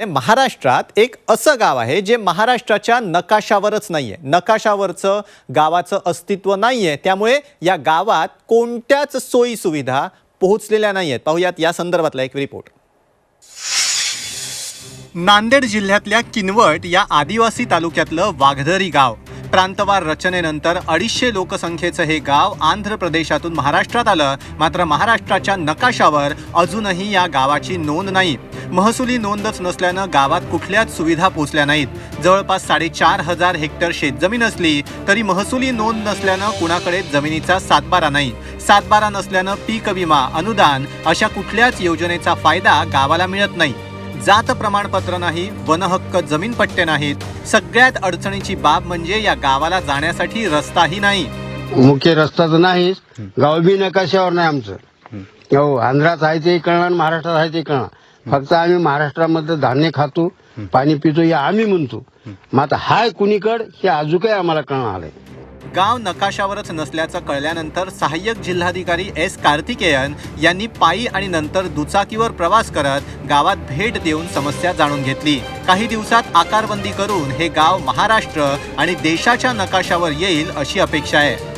महाराष्ट्रात एक असं गाव आहे जे महाराष्ट्राच्या नकाशावरच नाही आहे नकाशावरचं गावाचं अस्तित्व नाही आहे त्यामुळे या गावात कोणत्याच सोयी सुविधा पोहोचलेल्या नाहीयेत. पाहूयात या संदर्भातला एक रिपोर्ट नांदेड जिल्ह्यातल्या किनवट या आदिवासी तालुक्यातलं वाघधरी गाव. प्रांतवार रचनेनंतर अडीचशे लोकसंख्येचं हे गाव आंध्र प्रदेशातून महाराष्ट्रात आलं. मात्र महाराष्ट्राच्या नकाशावर अजूनही या गावाची नोंद नाही. महसुली नोंदच नसल्यानं गावात कुठल्याच सुविधा पोचल्या नाहीत. जवळपास साडेचार हजार हेक्टर शेतजमीन असली तरी महसुली नोंद नसल्यानं कुणाकडे जमिनीचा सातबारा नाही. सातबारा नसल्यानं पीक विमा अनुदान अशा कुठल्याच योजनेचा फायदा गावाला मिळत नाही. जात प्रमाणपत्र नाही वनहक्क जमीन पट्टे नाहीत. सगळ्यात अडचणीची बाब म्हणजे या गावाला जाण्यासाठी रस्ताही नाही. मुख्य रस्ता तर नाहीच. गाव बी नकाशावर नाही आमचं. हो आंध्रात आहे ते कळणार महाराष्ट्रात आहे ते कळणार. फक्त आम्ही महाराष्ट्रामध्ये धान्य खातो पाणी पितो हे आम्ही म्हणतो. मग आता हाय कुणीकड हे अजून काही आम्हाला कळणार आलंय गाव नकाशावरच नसल्याचं कळल्यानंतर सहाय्यक जिल्हाधिकारी एस कार्तिकेयन यांनी पायी आणि नंतर दुचाकीवर प्रवास करत गावात भेट देऊन समस्या जाणून घेतली. काही दिवसात आकारबंदी करून हे गाव महाराष्ट्र आणि देशाच्या नकाशावर येईल अशी अपेक्षा आहे.